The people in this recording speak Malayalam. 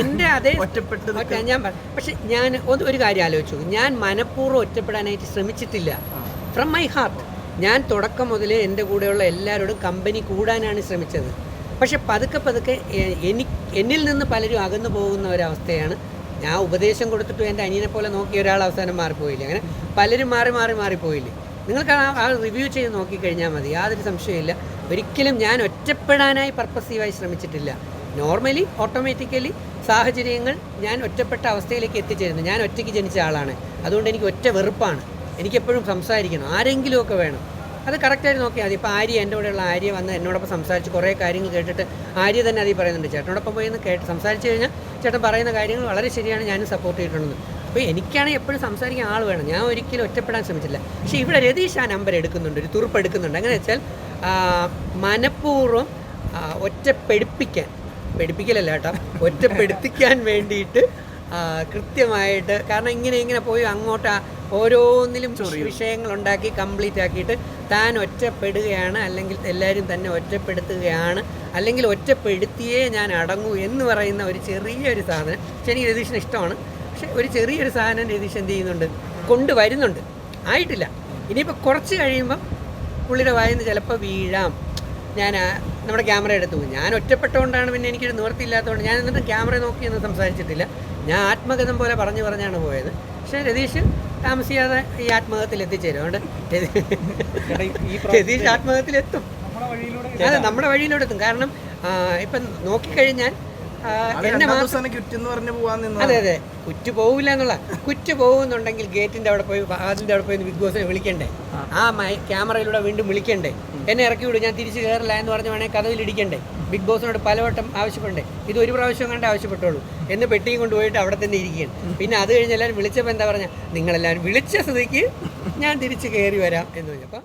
എന്റെ അതേ ഒറ്റപ്പെട്ട് ഒറ്റ ഞാൻ പക്ഷെ ഞാൻ ഒരു കാര്യം ആലോചിച്ചു. ഞാൻ മനഃപൂർവം ഒറ്റപ്പെടാനായിട്ട് ശ്രമിച്ചിട്ടില്ല. ഫ്രം മൈ ഹാർട്ട് ഞാൻ തുടക്കം മുതലേ എന്റെ കൂടെയുള്ള എല്ലാവരോടും കമ്പനി കൂടാനാണ് ശ്രമിച്ചത്. പക്ഷെ പതുക്കെ പതുക്കെ എനി എന്നിൽ നിന്ന് പലരും അകന്നു പോകുന്ന ഒരവസ്ഥയാണ്. ഞാൻ ഉപദേശം കൊടുത്തിട്ട് എന്റെ അനിയനെ പോലെ നോക്കിയ ഒരാൾ അവസാനം മാറിപ്പോയില്ലേ. അങ്ങനെ പലരും മാറി മാറി മാറിപ്പോയില്ലേ? നിങ്ങൾക്ക് ആ- റിവ്യൂ ചെയ്ത് നോക്കിക്കഴിഞ്ഞാൽ മതി. യാതൊരു സംശയമില്ല ഒരിക്കലും ഞാൻ ഒറ്റപ്പെടാനായി പർപ്പസീവായി ശ്രമിച്ചിട്ടില്ല. നോർമലി ഓട്ടോമാറ്റിക്കലി സാഹചര്യങ്ങൾ ഞാൻ ഒറ്റപ്പെട്ട അവസ്ഥയിലേക്ക് എത്തിച്ചേരുന്നു. ഞാൻ ഒറ്റയ്ക്ക് ജനിച്ച ആളാണ്. അതുകൊണ്ട് എനിക്ക് ഒറ്റ വെറുപ്പാണ്. എനിക്കെപ്പോഴും സംസാരിക്കണം. ആരെങ്കിലുമൊക്കെ വേണം. അത് കറക്റ്റായിട്ട് നോക്കിയാൽ മതി. ഇപ്പോൾ ആര്യ എന്റെ കൂടെയുള്ള ആര്യ വന്ന് എന്നോടൊപ്പം സംസാരിച്ച് കുറേ കാര്യങ്ങൾ കേട്ടിട്ട് ആര്യ തന്നെ അതിൽ പറയുന്നുണ്ട്. ചേട്ടനോടൊപ്പം പോയി എന്ന് കേട്ട് സംസാരിച്ച് കഴിഞ്ഞാൽ ചേട്ടൻ പറയുന്ന കാര്യങ്ങൾ വളരെ ശരിയാണ്. ഞാനും സപ്പോർട്ട് ചെയ്തിട്ടുണ്ടെന്ന്. അപ്പോൾ എനിക്കാണെങ്കിൽ എപ്പോഴും സംസാരിക്കാൻ ആൾ വേണം. ഞാൻ ഒരിക്കലും ഒറ്റപ്പെടാൻ ശ്രമിച്ചില്ല പക്ഷേ ഇവിടെ രതീഷ് ആ നമ്പർ എടുക്കുന്നുണ്ട് ഒരു തുറുപ്പ് എടുക്കുന്നുണ്ട്. അങ്ങനെ വെച്ചാൽ മനഃപൂർവം ഒറ്റപ്പെടുപ്പിക്കാൻ പെടുപ്പിക്കലല്ല കേട്ടോ ഒറ്റപ്പെടുത്തിക്കാൻ വേണ്ടിയിട്ട് കൃത്യമായിട്ട് കാരണം ഇങ്ങനെ ഇങ്ങനെ പോയി അങ്ങോട്ട് ഓരോന്നിലും വിഷയങ്ങൾ ഉണ്ടാക്കി കംപ്ലീറ്റ് ആക്കിയിട്ട് താൻ ഒറ്റപ്പെടുകയാണ് അല്ലെങ്കിൽ എല്ലാവരും തന്നെ ഒറ്റപ്പെടുത്തുകയാണ് അല്ലെങ്കിൽ ഒറ്റപ്പെടുത്തിയേ ഞാൻ അടങ്ങൂ എന്ന് പറയുന്ന ഒരു ചെറിയൊരു സാധനം പക്ഷേ എനിക്ക് രതീഷിന് ഇഷ്ടമാണ്. പക്ഷെ ഒരു ചെറിയൊരു സാധനം രതീഷ് എന്ത് ചെയ്യുന്നുണ്ട്? കൊണ്ടുവരുന്നുണ്ട്. ആയിട്ടില്ല. ഇനിയിപ്പോൾ കുറച്ച് കഴിയുമ്പം പുള്ളിയുടെ വായിൽ നിന്ന് ചിലപ്പോൾ വീഴാം. ഞാൻ നമ്മുടെ ക്യാമറ എടുത്തു പോകും ഞാൻ ഒറ്റപ്പെട്ടുകൊണ്ടാണ് പിന്നെ എനിക്കൊരു നിവർത്തിയില്ലാത്തതുകൊണ്ട് ഞാൻ എന്നിട്ട് ക്യാമറ നോക്കിയൊന്നും സംസാരിച്ചിട്ടില്ല. ഞാൻ ആത്മഗതം പോലെ പറഞ്ഞു പറഞ്ഞാണ് പോയത്. പക്ഷേ രതീഷ് താമസിയാതെ ഈ ആത്മഹത്യത്തിൽ എത്തിച്ചേരും. അതുകൊണ്ട് രതീ- രതീഷ് ആത്മഹത്യത്തിലെത്തും അതെ നമ്മുടെ വഴിയിലൂടെ എത്തും. കാരണം ഇപ്പം നോക്കിക്കഴിഞ്ഞാൽ എന്നെ അതെ അതെ. കുറ്റു പോവില്ല എന്നുള്ള കുറ്റു പോകുന്നുണ്ടെങ്കിൽ ഗേറ്റിന്റെ അവിടെ പോയി അതിന്റെ അവിടെ പോയി ബിഗ് ബോസിനെ വിളിക്കണ്ടേ? ആ. മൈ ക്യാമറയിലൂടെ വീണ്ടും വിളിക്കണ്ടേ? എന്നെ ഇറക്കി വിടും ഞാൻ തിരിച്ചു കയറില്ല എന്ന് പറഞ്ഞ വേണേൽ കഥയിൽ ഇടിക്കണ്ടേ? ബിഗ് ബോസിനോട് പലവട്ടം ആവശ്യപ്പെടണ്ടേ? ഇത് ഒരു പ്രാവശ്യം കണ്ടേ ആവശ്യപ്പെട്ടുള്ളൂ എന്ന് പെട്ടിയും കൊണ്ടുപോയിട്ട് അവിടെ തന്നെ ഇരിക്കുകയാണ്. പിന്നെ അത് കഴിഞ്ഞ് എല്ലാവരും വിളിച്ചപ്പോൾ എന്താ പറഞ്ഞാൽ നിങ്ങളെല്ലാവരും വിളിച്ച സ്ഥിതിക്ക് ഞാൻ തിരിച്ചു കയറി വരാം എന്ന് പറഞ്ഞപ്പോൾ